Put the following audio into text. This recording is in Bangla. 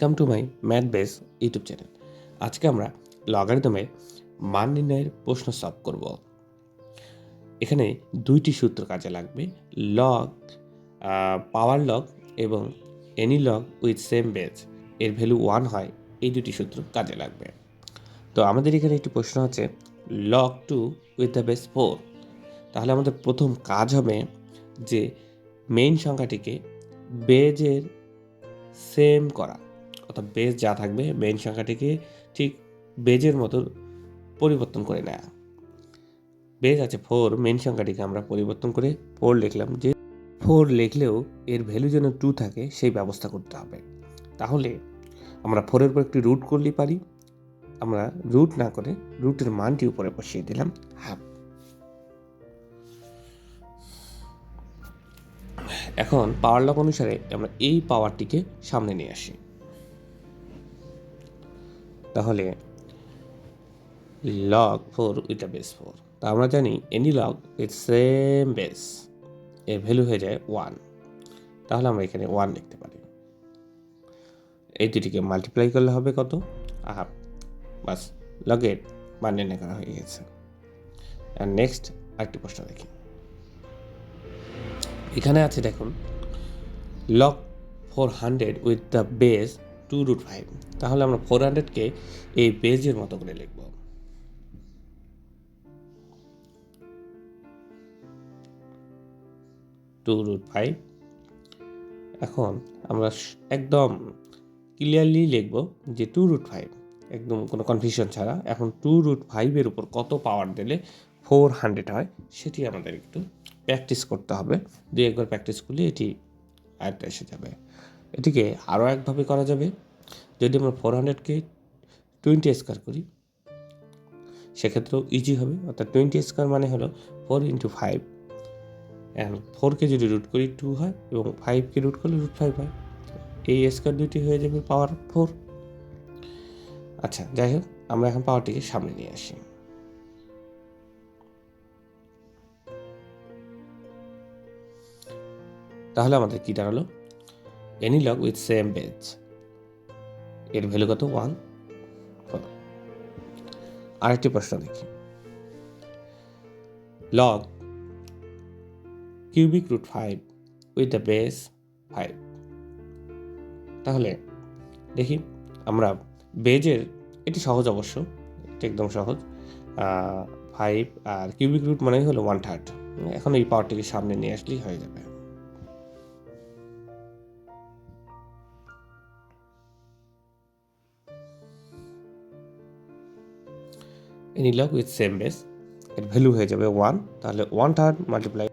Welcome to my math base YouTube channel আজকে আমরা লগারিদমের মান নির্ণয়ের প্রশ্ন সলভ করব। এখানে দুইটি সূত্র কাজে লাগবে। লগ পাওয়ার লগ এবং any log with same base এর ভ্যালু ওয়ান হয়, এই দুটি সূত্র কাজে লাগবে। তো আমাদের এখানে একটি প্রশ্ন আছে log two with the base four তাহলে আমাদের প্রথম কাজ হবে যে মেইন সংখ্যাটিকে বেজের সেম করা। অর্থাৎ বেজ যা থাকবে মেইন সংখ্যাটিকে ঠিক বেজের মতো পরিবর্তন করে নেওয়া বেজ আছে ফোর মেইন সংখ্যাটিকে আমরা পরিবর্তন করে ফোর লিখলাম যে ফোর লিখলেও এর ভ্যালু যেন টু থাকে, সেই ব্যবস্থা করতে হবে। তাহলে আমরা ফোরের পর একটি রুট করলেই পারি। আমরা রুট না করে রুটের মানটি উপরে বসিয়ে দিলাম হাফ এখন পাওয়ার লক অনুসারে আমরা এই পাওয়ারটিকে সামনে নিয়ে আসি। তাহলে log four with a base four তা আমরা জানি any log it same base এর ভ্যালু হয়ে যায় ওয়ান তাহলে আমরা এখানে ওয়ান লিখতে পারি। এই দুটিকে মাল্টিপ্লাই করলে হবে কত? হাফ বাস লগের মান নির্ণয় করা হয়ে গেছে। আর নেক্সট আরেকটি প্রশ্ন দেখি। এখানে আছে দেখুন log four hundred with the base two root five. তাহলে আমরা ফোর হান্ড্রেডকে এই বেজের মতো করে লিখব। Two root five. এখন আমরা একদম ক্লিয়ারলি লিখব যে টু রুট ফাইভ। একদম কোনো কনফিউশন ছাড়া। এখন টু রুট ফাইভের উপর কত পাওয়ার দিলে ফোর হান্ড্রেড হয়, সেটি আমাদের একটু প্র্যাকটিস করতে হবে। দুই একবার প্র্যাকটিস করলে এটি আয়ত্তে এসে যাবে। এটিকে আরও একভাবে করা যাবে। যদি আমরা ফোর হান্ড্রেডকে টোয়েন্টি স্কোয়ার করি, সেক্ষেত্রেও ইজি হবে। অর্থাৎ টোয়েন্টি স্কোয়ার মানে হলো ফোর ইন্টু ফাইভ অ্যান্ড ফোরকে যদি রুট করি টু হয়, এবং ফাইভকে রুট করলে রুট ফাইভ হয়। এই স্কোয়ার দুইটি হয়ে যাবে পাওয়ার ফোর আচ্ছা যাই হোক, আমরা এখন পাওয়ারটিকে সামনে নিয়ে আসি। তাহলে আমাদের কি দাঁড়াল? Any log with same base এর ভ্যালু কত? ওয়ান আরেকটি প্রশ্ন দেখি। Log cubic root five with the base five তাহলে দেখি, আমরা বেজের, এটি সহজ অবশ্য, এটি একদম সহজ ফাইভ আর কিউবিক রুট মানে হলো ওয়ান থার্ড এখন এই পাওয়ারটিকে সামনে নিয়ে আসলেই হয়ে যাবে। Any log with same base এর ভ্যালু হয়ে যাবে ওয়ান তাহলে ওয়ান থার্ড মাল্টিপ্লাই